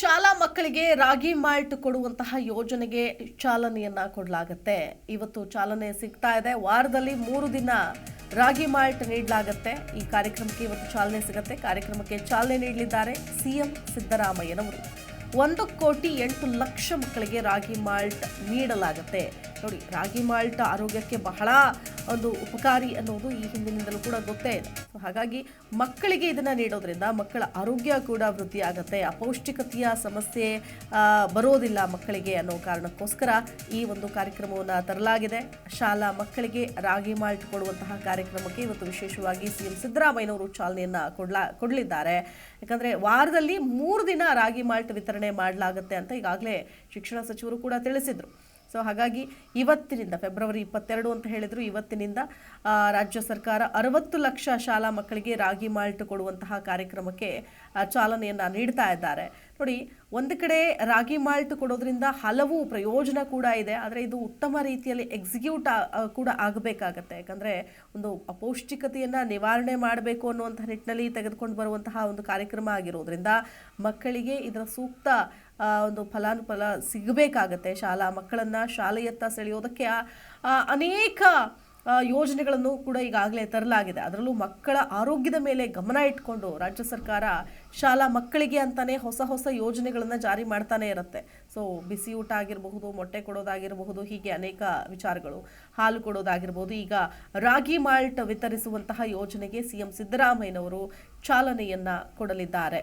ಶಾಲಾ ಮಕ್ಕಳಿಗೆ ರಾಗಿ ಮಾಲ್ಟ್ ಕೊಡುವಂತಹ ಯೋಜನೆಗೆ ಚಾಲನೆಯನ್ನ ಕೊಡಲಾಗುತ್ತೆ. ಇವತ್ತು ಚಾಲನೆ ಸಿಗ್ತಾ ಇದೆ. ವಾರದಲ್ಲಿ ಮೂರು ದಿನ ರಾಗಿ ಮಾಲ್ಟ್ ನೀಡಲಾಗುತ್ತೆ. ಈ ಕಾರ್ಯಕ್ರಮಕ್ಕೆ ಇವತ್ತು ಚಾಲನೆ ಸಿಗುತ್ತೆ. ಕಾರ್ಯಕ್ರಮಕ್ಕೆ ಚಾಲನೆ ನೀಡಲಿದ್ದಾರೆ ಸಿಎಂ ಸಿದ್ದರಾಮಯ್ಯನವರು. ಒಂದು ಕೋಟಿ ಎಂಟು ಲಕ್ಷ ಮಕ್ಕಳಿಗೆ ರಾಗಿ ಮಾಲ್ಟ್ ನೀಡಲಾಗುತ್ತೆ. ನೋಡಿ, ರಾಗಿ ಮಾಲ್ಟ್ ಆರೋಗ್ಯಕ್ಕೆ ಬಹಳ ಒಂದು ಉಪಕಾರಿ ಅನ್ನೋದು ಈ ಹಿಂದಿನಿಂದಲೂ ಕೂಡ ಗೊತ್ತೇ ಇದೆ. ಸೊ ಹಾಗಾಗಿ ಮಕ್ಕಳಿಗೆ ಇದನ್ನು ನೀಡೋದ್ರಿಂದ ಮಕ್ಕಳ ಆರೋಗ್ಯ ಕೂಡ ವೃದ್ಧಿ ಆಗುತ್ತೆ. ಅಪೌಷ್ಟಿಕತೆಯ ಸಮಸ್ಯೆ ಬರೋದಿಲ್ಲ ಮಕ್ಕಳಿಗೆ ಅನ್ನೋ ಕಾರಣಕ್ಕೋಸ್ಕರ ಈ ಒಂದು ಕಾರ್ಯಕ್ರಮವನ್ನು ತರಲಾಗಿದೆ. ಶಾಲಾ ಮಕ್ಕಳಿಗೆ ರಾಗಿ ಮಾಲ್ಟ್ ಕೊಡುವಂತಹ ಕಾರ್ಯಕ್ರಮಕ್ಕೆ ಇವತ್ತು ವಿಶೇಷವಾಗಿ ಸಿಎಂ ಸಿದ್ದರಾಮಯ್ಯನವರು ಚಾಲನೆಯನ್ನು ಕೊಡ್ಲಾ, ಕೊಡಲಿದ್ದಾರೆ. ಯಾಕಂದರೆ ವಾರದಲ್ಲಿ ಮೂರು ದಿನ ರಾಗಿ ಮಾಲ್ಟ್ ವಿತರಣೆ ಮಾಡಲಾಗುತ್ತೆ ಅಂತ ಈಗಾಗಲೇ ಶಿಕ್ಷಣ ಸಚಿವರು ಕೂಡ ತಿಳಿಸಿದ್ರು. ಸೊ ಹಾಗಾಗಿ ಇವತ್ತಿನಿಂದ, ಫೆಬ್ರವರಿ ಇಪ್ಪತ್ತೆರಡು ಅಂತ ಹೇಳಿದ್ರು, ಇವತ್ತಿನಿಂದ ರಾಜ್ಯ ಸರ್ಕಾರ ಅರವತ್ತು ಲಕ್ಷ ಶಾಲಾ ಮಕ್ಕಳಿಗೆ ರಾಗಿ ಮಾಲ್ಟ್ ಕೊಡುವಂತಹ ಕಾರ್ಯಕ್ರಮಕ್ಕೆ ಚಾಲನೆಯನ್ನ ನೀಡ್ತಾ ಇದ್ದಾರೆ. ನೋಡಿ, ಒಂದು ಕಡೆ ರಾಗಿ ಮಾಲ್ಟ್ ಕೊಡೋದ್ರಿಂದ ಹಲವು ಪ್ರಯೋಜನ ಕೂಡ ಇದೆ, ಆದರೆ ಇದು ಉತ್ತಮ ರೀತಿಯಲ್ಲಿ ಎಕ್ಸಿಕ್ಯೂಟ್ ಕೂಡ ಆಗಬೇಕಾಗತ್ತೆ. ಯಾಕಂದರೆ ಒಂದು ಅಪೌಷ್ಟಿಕತೆಯನ್ನು ನಿವಾರಣೆ ಮಾಡಬೇಕು ಅನ್ನುವಂಥ ನಿಟ್ಟಿನಲ್ಲಿ ತೆಗೆದುಕೊಂಡು ಬರುವಂತಹ ಒಂದು ಕಾರ್ಯಕ್ರಮ ಆಗಿರೋದ್ರಿಂದ ಮಕ್ಕಳಿಗೆ ಇದರ ಸೂಕ್ತ ಒಂದು ಫಲಾನುಫಲ ಸಿಗಬೇಕಾಗತ್ತೆ. ಶಾಲಾ ಮಕ್ಕಳನ್ನ ಶಾಲೆಯತ್ತ ಸೆಳೆಯೋದಕ್ಕೆ ಅನೇಕ ಯೋಜನೆಗಳನ್ನು ಕೂಡ ಈಗಾಗಲೇ ತರಲಾಗಿದೆ. ಅದರಲ್ಲೂ ಮಕ್ಕಳ ಆರೋಗ್ಯದ ಮೇಲೆ ಗಮನ ಇಟ್ಕೊಂಡು ರಾಜ್ಯ ಸರ್ಕಾರ ಶಾಲಾ ಮಕ್ಕಳಿಗೆ ಅಂತಲೇ ಹೊಸ ಹೊಸ ಯೋಜನೆಗಳನ್ನು ಜಾರಿ ಮಾಡ್ತಾನೆ ಇರುತ್ತೆ. ಸೊ ಬಿಸಿ ಊಟ ಆಗಿರಬಹುದು, ಮೊಟ್ಟೆ ಕೊಡೋದಾಗಿರಬಹುದು, ಹೀಗೆ ಅನೇಕ ವಿಚಾರಗಳು. ಹಾಲು ಕೊಡೋದಾಗಿರ್ಬೋದು, ಈಗ ರಾಗಿ ಮಾಲ್ಟ್ ವಿತರಿಸುವಂತಹ ಯೋಜನೆಗೆ ಸಿಎಂ ಸಿದ್ದರಾಮಯ್ಯನವರು ಚಾಲನೆಯನ್ನ ಕೊಡಲಿದ್ದಾರೆ.